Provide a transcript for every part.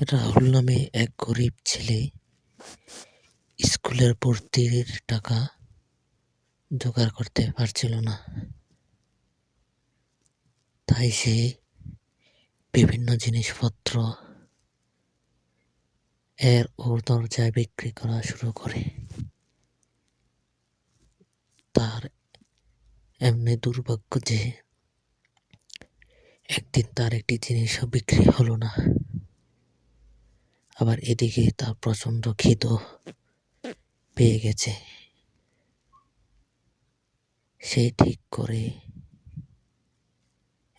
রাহুল নামে এক গরিব ছেলে স্কুলের ভর্তির টাকা জোগাড় করতে পারছিল না। তাই সে বিভিন্ন জিনিসপত্র এর ওর দরজায় বিক্রি করা শুরু করে। তার এমনি দুর্ভাগ্য যে একদিন তার একটি জিনিসও বিক্রি হলো না। আবার এদিকে তার প্রচণ্ড খিদ পেয়ে গেছে। সে ঠিক করে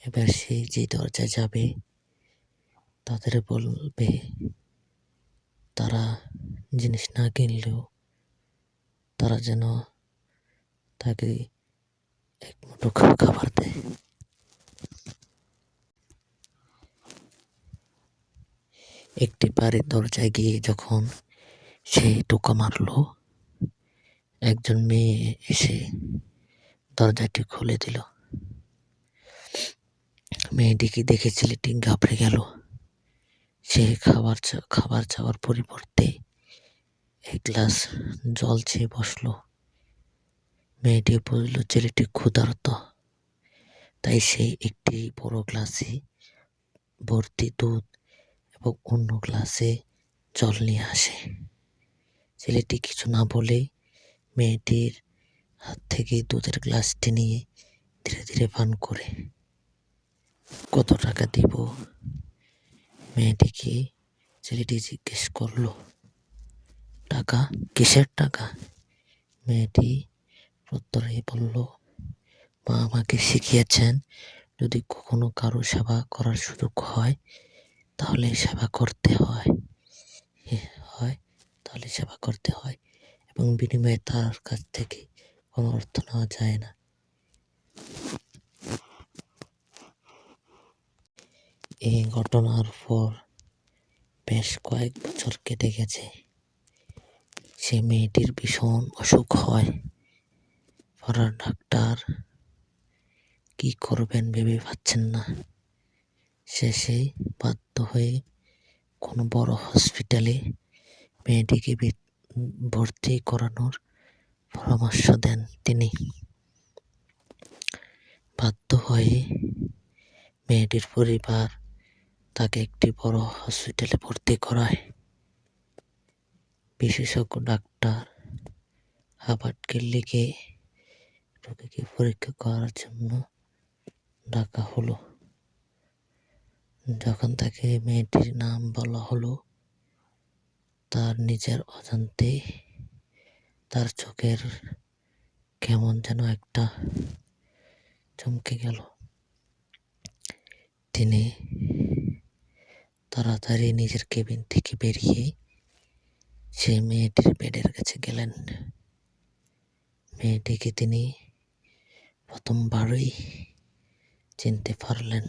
এবার সে যে দরজায় যাবে, তাদের বলবে, তারা জিনিস না কিনলেও তারা যেন তাকে এক মুঠো খাবার দেয়। একটি বাড়ির দরজায় গিয়ে যখন সে টোকা মারলো, একজন মেয়ে এসে দরজাটি খুলে দিল। মেয়েটিকে দেখে ছেলেটি ঘাবড়ে গেল? সে খাবার খাবার চাওয়ার পরিবর্তে এক গ্লাস জল চেয়ে বসল। মেয়েটি বুঝলো ছেলেটি ক্ষুধার্ত। তাই সে একটি বড় গ্লাসে ভর্তি দুধ এবং অন্য গ্লাসে জল নিয়ে আসে। ছেলেটি কিছু না বলে মেয়েটির হাত থেকে দুধের গ্লাসটি নিয়ে ধীরে ধীরে পান করে। কত টাকা দিব? মেয়েটিকে ছেলেটি জিজ্ঞেস করল। টাকা? কিসের টাকা? মেয়েটি প্রত্যরে বলল, মা আমাকে শিখিয়েছেন যদি কখনো কারও সেবা করার সুযোগ হয় তাহলে সেবা করতে হয়। হয়, তাহলে সেবা করতে হয় এবং বিনিময়ে তার কাছ থেকে কোনো অর্থ নেওয়া যায় না। এই ঘটনার পর বেশ কয়েক বছর কেটে গেছে। সে মেয়েটির ভীষণ অসুখ হয়। পাড়ার ডাক্তার কি করবেন ভেবে পাচ্ছেন না। শেষে বাধ্য হয়ে কোনো বড় হসপিটালে মেয়েটিকে ভর্তি করানোর পরামর্শ দেন তিনি। বাধ্য হয়ে মেয়েটির পরিবার তাকে একটি বড় হসপিটালে ভর্তি করায়। বিশেষজ্ঞ ডাক্তার হাবার্ট কেল্লিকে রোগীকে পরীক্ষা করার জন্য ডাকা হলো। যখন তাকে মেয়েটির নাম বলা হলো, তার নিজের অজান্তে তার চোখের কেমন যেন একটা চমকে গেল। তিনি তাড়াতাড়ি নিজের কেবিন থেকে বেরিয়ে সে মেয়েটির বেডের কাছে গেলেন। মেয়েটিকে তিনি প্রথমবারই চিনতে পারলেন।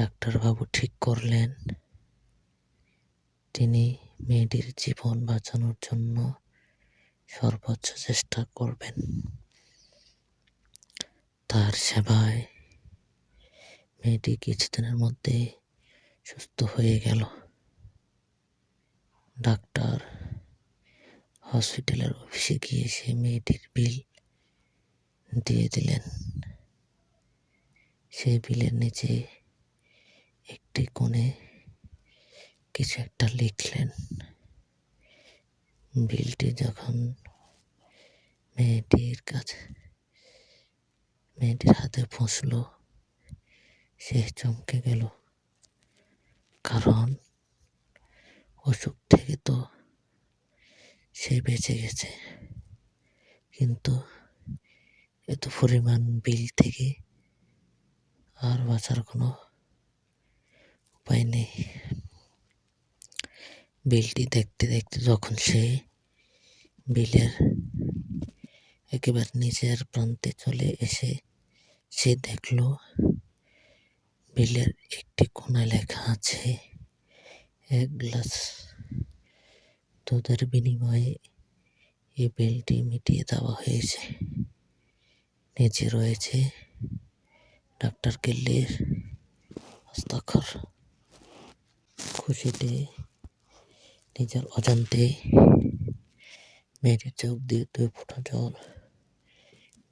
ডাক্তারবাবু ঠিক করলেন। তিনি মেয়েটির জীবন বাঁচানোর জন্য সর্বোচ্চ চেষ্টা করবেন। তার সেবায় মেয়েটি কিছুদিনের মধ্যে সুস্থ হয়ে গেল। ডাক্তার হসপিটালের অফিসে গিয়ে সে মেয়েটির বিল দিয়ে দিলেন। সেই বিলের নিচে একটি কোণে কিছু একটা লিখলেন। বিলটি যখন মেয়েটির কাছে, মেয়েটির হাতে পৌঁছলো সে চমকে গেল। কারণ অসুখ থেকে তো সে বেঁচে গেছে। কিন্তু এত পরিমাণ বিল থেকে আর বাঁচার কোনো উপায় নেই বিলটি দেখতে দেখতে যখন সে বিলের একেবারে নিচের প্রান্তে চলে এসে সে দেখল, বিলের একটি কোণায় লেখা আছে, এক গ্লাস দুধের বিনিময়ে এই বিলটি মিটিয়ে দেওয়া হয়েছে। নিচে রয়েছে ডাক্তার কেল্লির হস্তাক্ষর। খুশিতে, নিজের অজান্তে মেয়েটির চোখ দিয়ে দুই ফোঁটা জল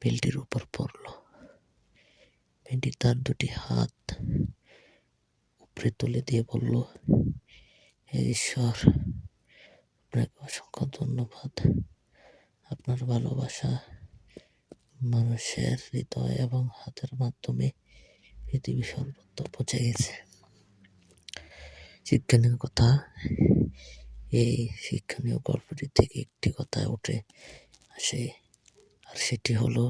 বিলটির উপর পড়ল। মেয়েটি তার দুটি হাত উপরে তুলে দিয়ে বলল, হে ঈশ্বর, আপনাকে অসংখ্য ধন্যবাদ। আপনার ভালোবাসা মানুষের হৃদয় এবং হাতের মাধ্যমে পৃথিবী সর্বত্র পৌঁছে গেছে। শিক্ষণীয় কথা। এই শিক্ষণীয় গল্পটি থেকে একটি কথা উঠে আসে, আর সেটি হলো,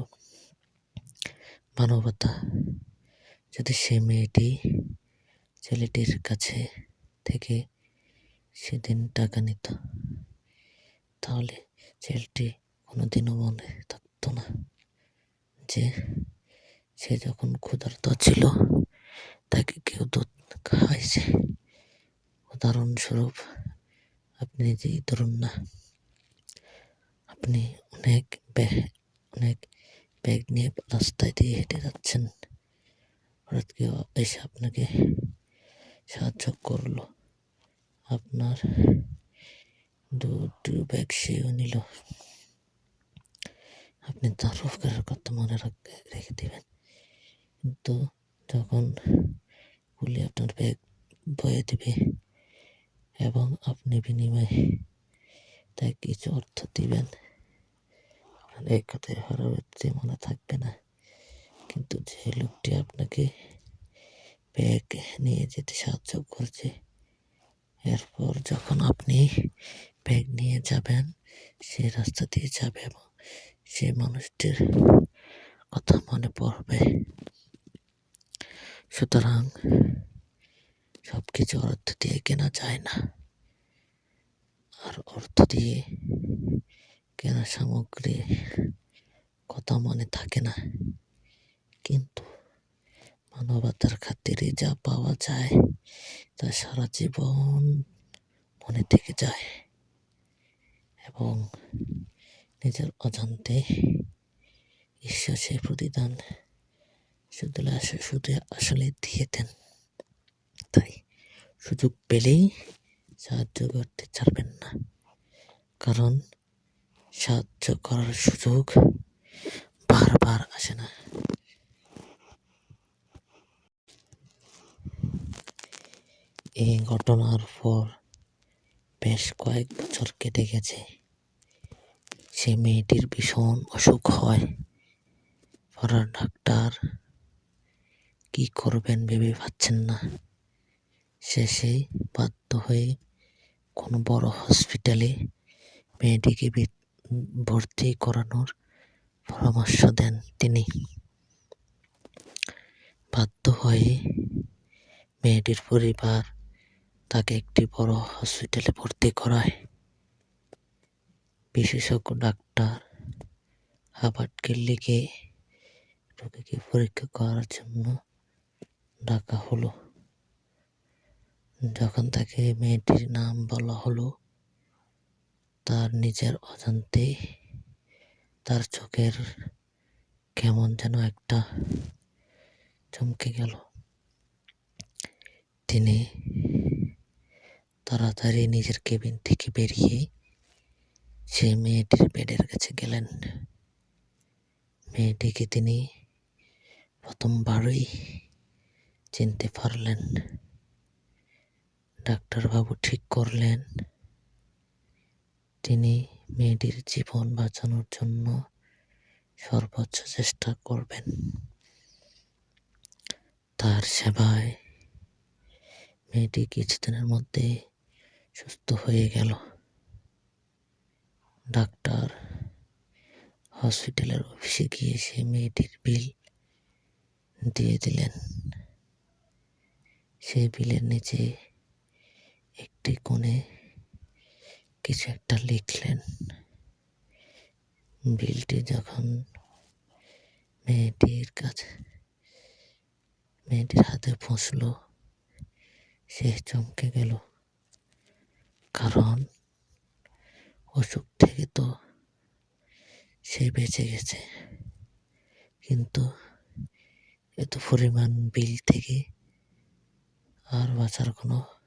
মানবতা। যদি সে মেয়েটি ছেলেটির কাছে থেকে সেদিন টাকা নিত, তাহলে ছেলেটি কোনোদিনও মনে থাকতো না যে সে যখন ক্ষুধার্ত ছিল, তাকে কেউ দুধ খাইছে উদাহরণস্বরূপ, আপনি নিজেই ধরুন না, আপনি অনেক অনেক ব্যাগ নিয়ে রাস্তায় দিয়ে হেঁটে যাচ্ছেন। হঠাৎ কেউ এসে আপনাকে সাহায্য করল। আপনার দুটো ব্যাগ সেও নিল। আপনি তার উপকারের কথা মনে রাখ- রেখে দেবেন। কিন্তু যখন গুলি আপনার ব্যাগ বয়ে দিবে এবং আপনি বিনিময়ে তাই কিছু অর্থ দিবেন। আপনার এই কথায় পরবর্তী মনে থাকবে না, কিন্তু যে লোকটি আপনাকে ব্যাগ নিয়ে যেতে সাহায্য করছে, এরপর যখন আপনি ব্যাগ নিয়ে যাবেন, সে রাস্তা দিয়ে যাবে এবং সে মানুষটির কথা মনে পড়বে। সুতরাং সব কিছু অর্থ দিয়ে কেনা যায় না। আর অর্থ দিয়ে কেনা সামগ্রী কথা মনে থাকে না। কিন্তু মানবতার খাতিরে যা পাওয়া যায় তা সারা জীবন মনে থেকে যায় এবং নিজের অজান্তে ঈশ্বর সেই প্রতিদান শুধু আসে- শুধু আসলে দিয়ে দেন। তাই সুযোগ পেলেই সাহায্য করতে ছাড়বেন না। কারণ সাহায্য করার সুযোগ বারবার আসে না। এই ঘটনার পর বেশ কয়েক বছর কেটে গেছে। সে মেয়েটির ভীষণ অসুখ হয়। পাড়ার ডাক্তার কি করবেন ভেবে পাচ্ছেন না। শেষে বাধ্য হয়ে কোনো বড় হসপিটালে মেয়েটিকে ভর্তি করানোর পরামর্শ দেন তিনি। বাধ্য হয়ে মেয়েটির পরিবার তাকে একটি বড় হসপিটালে ভর্তি করায়। বিশেষজ্ঞ ডাক্তার হাবার্ট কিল্লিকে রোগীকে পরীক্ষা করার জন্য ডাকা হলো। যখন তাকে মেয়েটির নাম বলা হলো, তার নিজের অজান্তে তার চোখের কেমন যেন একটা চমকে গেল। তিনি তাড়াতাড়ি নিজের কেবিন থেকে বেরিয়ে সেই মেয়েটির বেডের কাছে গেলেন। মেয়েটিকে তিনি প্রথমবারই চিনতে পারলেন। ডাক্তারবাবু ঠিক করলেন। তিনি মেয়েটির জীবন বাঁচানোর জন্য সর্বোচ্চ চেষ্টা করবেন। তার সেবায় মেয়েটি কিছুদিনের মধ্যে সুস্থ হয়ে গেল। ডাক্তার হসপিটালের অফিসে গিয়ে সে মেয়েটির বিল দিয়ে দিলেন। সেই বিলের নিচে কোণে কিছু একটা লিখলেন। বিলটি যখন মেয়েটির কাছে, মেয়েটির হাতে পৌঁছলো সে চমকে গেল। কারণ অসুখ থেকে তো সে বেঁচে গেছে। কিন্তু এত পরিমাণ বিল থেকে আর বাঁচার কোনো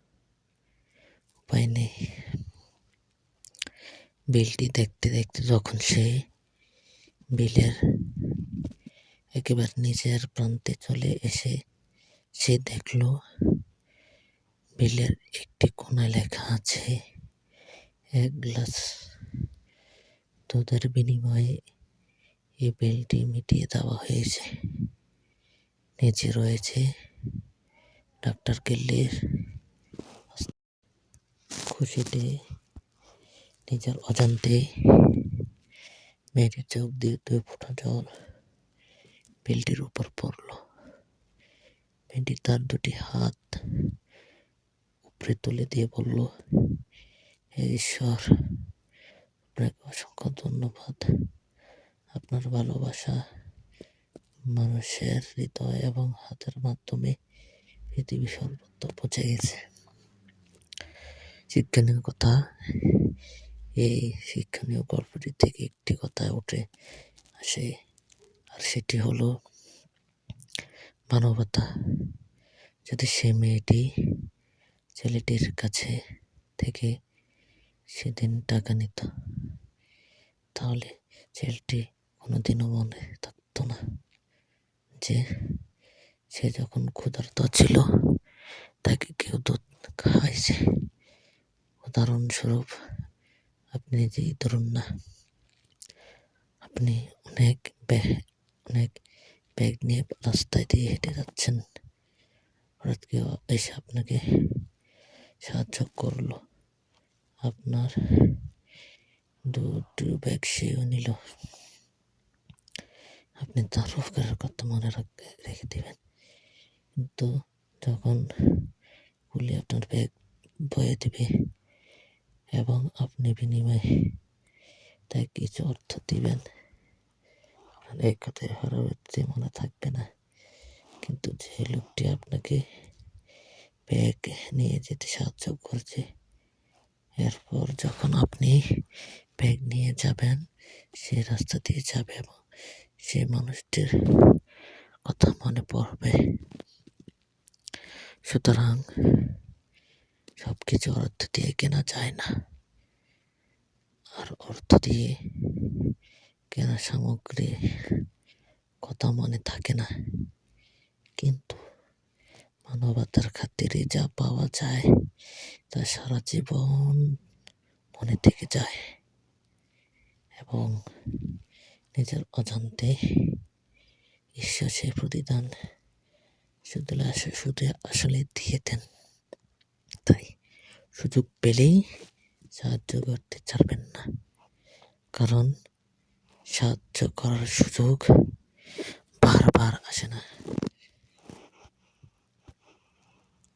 উপায় নেই বিলটি দেখতে দেখতে যখন সে বিলের একেবারে নিচের প্রান্তে চলে এসে সে দেখল, বিলের একটি কোণায় লেখা আছে, এক গ্লাস দুধের বিনিময়ে এই বিলটি মিটিয়ে দেওয়া হয়েছে। নিচে রয়েছে ডাক্তার কেল্লির খুশিতে, নিজের অজান্তে মেয়েটির চোখ দিয়ে দুই ফোঁটা জল বিলটির উপর পড়ল। মেয়েটি তার দুটি হাত উপরে তুলে দিয়ে বলল, হে ঈশ্বর, আপনাকে অসংখ্য ধন্যবাদ। আপনার ভালোবাসা মানুষের হৃদয় এবং হাতের মাধ্যমে পৃথিবী সর্বত্র পৌঁছে গেছে। শিক্ষণীয় কথা। এই শিক্ষণীয় গল্পটি থেকে একটি কথা উঠে আসে, আর সেটি হলো, মানবতা। যদি সে মেয়েটি ছেলেটির কাছে থেকে সেদিন টাকা নিত, তাহলে ছেলেটি কোনোদিনও মনে থাকতো না যে সে যখন ক্ষুধার্ত ছিল, তাকে কেউ দুধ খাইছে উদাহরণস্বরূপ, আপনি নিজেই ধরুন না, আপনি অনেক ব্যাগ অনেক ব্যাগ নিয়ে রাস্তায় দিয়ে হেঁটে যাচ্ছেন। হঠাৎ কেউ এসে আপনাকে সাহায্য করল। আপনার দুটো ব্যাগ সেও নিল। আপনি তার উপকারের কথা মনে রাখ- রেখে দেবেন। কিন্তু যখন গুলি আপনার ব্যাগ বয়ে দিবে এবং আপনি বিনিময়ে তাই কিছু অর্থ দিবেন। আপনার এই কথায় পরবর্তী মনে থাকবে না, কিন্তু যে লোকটি আপনাকে ব্যাগ নিয়ে যেতে সাহায্য করছে, এরপর যখন আপনি ব্যাগ নিয়ে যাবেন, সে রাস্তা দিয়ে যাবে এবং সে মানুষটির কথা মনে পড়বে। সুতরাং সব কিছু অর্থ দিয়ে কেনা যায় না। আর অর্থ দিয়ে কেনা সামগ্রী কথা মনে থাকে না। কিন্তু মানবতার খাতিরে যা পাওয়া যায় তা সারা জীবন মনে থেকে যায় এবং নিজের অজান্তে ঈশ্বর সেই প্রতিদান শুধু আস- শুধু আসলে দিয়ে দেন। তাই সুযোগ পেলেই সাহায্য করতে ছাড়বেন না। কারণ সাহায্য করার সুযোগ বারবার আসে না।